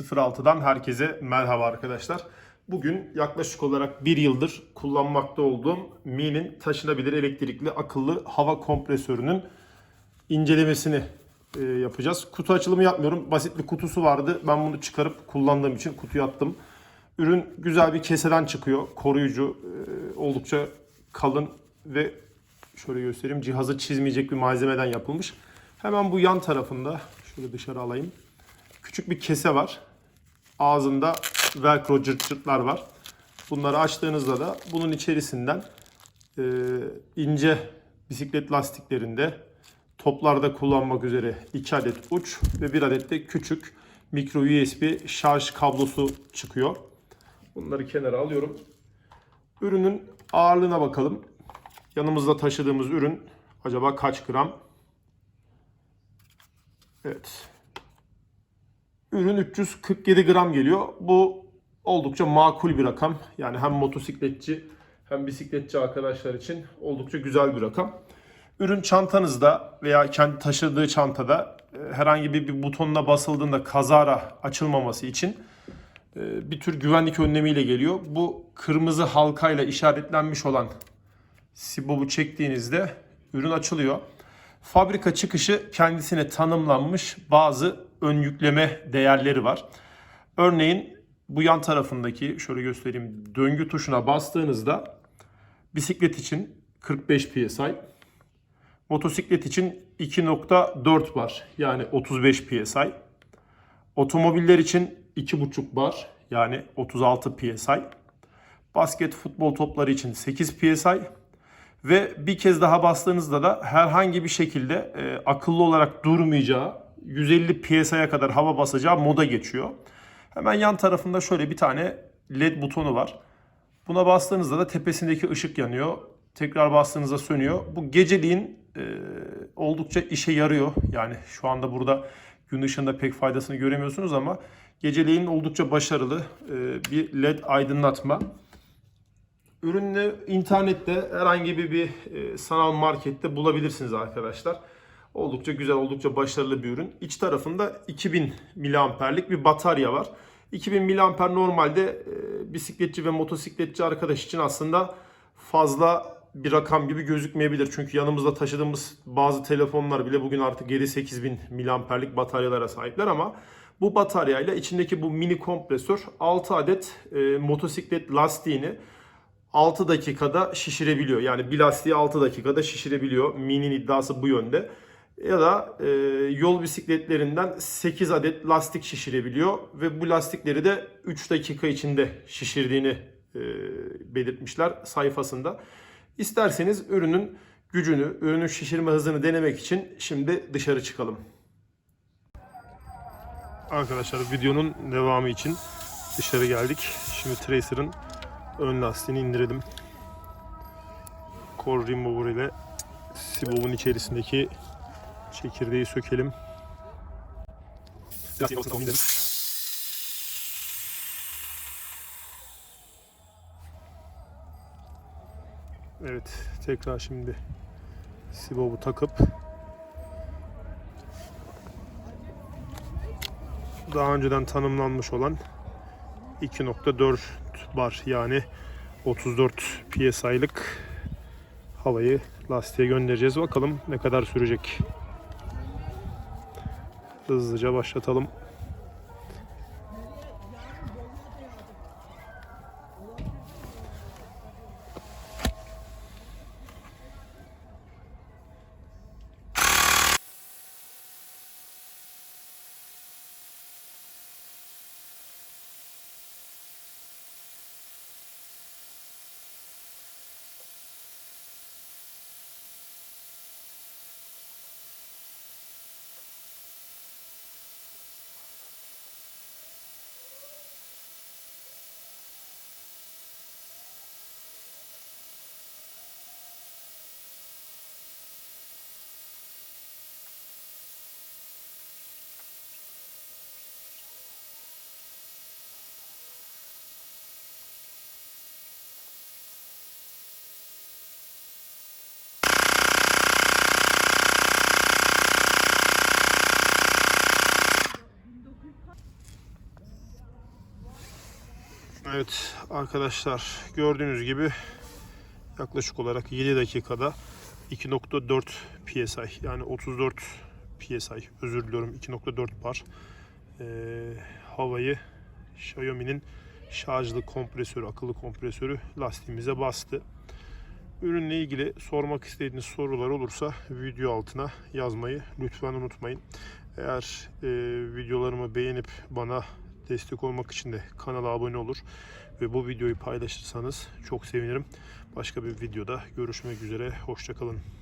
06'dan herkese merhaba arkadaşlar. Bugün yaklaşık olarak bir yıldır kullanmakta olduğum Mi'nin taşınabilir elektrikli akıllı hava kompresörünün incelemesini e, yapacağız. Kutu açılımı yapmıyorum. Basit bir kutusu vardı. Ben bunu çıkarıp kullandığım için kutuya attım. Ürün güzel bir keseden çıkıyor. Koruyucu, e, oldukça kalın ve şöyle göstereyim cihazı çizmeyecek bir malzemeden yapılmış. Hemen bu yan tarafında şöyle dışarı alayım. Küçük bir kese var. Ağzında velcro cırt cırtlar var. Bunları açtığınızda da bunun içerisinden e, ince bisiklet lastiklerinde toplarda kullanmak üzere 2 adet uç ve 1 adet de küçük mikro USB şarj kablosu çıkıyor. Bunları kenara alıyorum. Ürünün ağırlığına bakalım. Yanımızda taşıdığımız ürün acaba kaç gram? Evet. Ürün 347 gram geliyor. Bu oldukça makul bir rakam. Yani hem motosikletçi hem bisikletçi arkadaşlar için oldukça güzel bir rakam. Ürün çantanızda veya kendi taşıdığı çantada e, herhangi bir, bir butonuna basıldığında kazara açılmaması için e, bir tür güvenlik önlemiyle geliyor. Bu kırmızı halkayla işaretlenmiş olan sibobu çektiğinizde ürün açılıyor. Fabrika çıkışı kendisine tanımlanmış bazı ön yükleme değerleri var. Örneğin bu yan tarafındaki şöyle göstereyim döngü tuşuna bastığınızda bisiklet için 45 psi, motosiklet için 2.4 bar yani 35 psi, otomobiller için 2.5 bar yani 36 psi, basket futbol topları için 8 psi, ve bir kez daha bastığınızda da herhangi bir şekilde e, akıllı olarak durmayacağı 150 psi'ye kadar hava basacağı moda geçiyor. Hemen yan tarafında şöyle bir tane led butonu var. Buna bastığınızda da tepesindeki ışık yanıyor. Tekrar bastığınızda sönüyor. Bu geceliğin e, oldukça işe yarıyor. Yani şu anda burada gün ışığında pek faydasını göremiyorsunuz ama geceliğin oldukça başarılı e, bir led aydınlatma. Ürünü internette herhangi bir, bir e, sanal markette bulabilirsiniz arkadaşlar. Oldukça güzel, oldukça başarılı bir ürün. İç tarafında 2000 miliamperlik bir batarya var. 2000 miliamper normalde e, bisikletçi ve motosikletçi arkadaş için aslında fazla bir rakam gibi gözükmeyebilir. Çünkü yanımızda taşıdığımız bazı telefonlar bile bugün artık 7-8000 miliamperlik bataryalara sahipler ama bu bataryayla içindeki bu mini kompresör 6 adet e, motosiklet lastiğini 6 dakikada şişirebiliyor. Yani bir lastiği 6 dakikada şişirebiliyor. Mini'nin iddiası bu yönde. Ya da e, yol bisikletlerinden 8 adet lastik şişirebiliyor. Ve bu lastikleri de 3 dakika içinde şişirdiğini e, belirtmişler sayfasında. İsterseniz ürünün gücünü, ürünün şişirme hızını denemek için şimdi dışarı çıkalım. Arkadaşlar videonun devamı için dışarı geldik. Şimdi Tracer'ın ön lastiğini indirelim. Core Remover ile Sibob'un içerisindeki çekirdeği sökelim. Evet, tekrar şimdi Sibob'u takıp daha önceden tanımlanmış olan 2.4 bar yani 34 psi'lik havayı lastiğe göndereceğiz. Bakalım ne kadar sürecek. Hızlıca başlatalım. Evet arkadaşlar gördüğünüz gibi yaklaşık olarak 7 dakikada 2.4 psi yani 34 psi özür diliyorum 2.4 bar ee, havayı Xiaomi'nin şarjlı kompresörü akıllı kompresörü lastiğimize bastı. Ürünle ilgili sormak istediğiniz sorular olursa video altına yazmayı lütfen unutmayın. Eğer e, videolarımı beğenip bana destek olmak için de kanala abone olur ve bu videoyu paylaşırsanız çok sevinirim. Başka bir videoda görüşmek üzere. Hoşçakalın.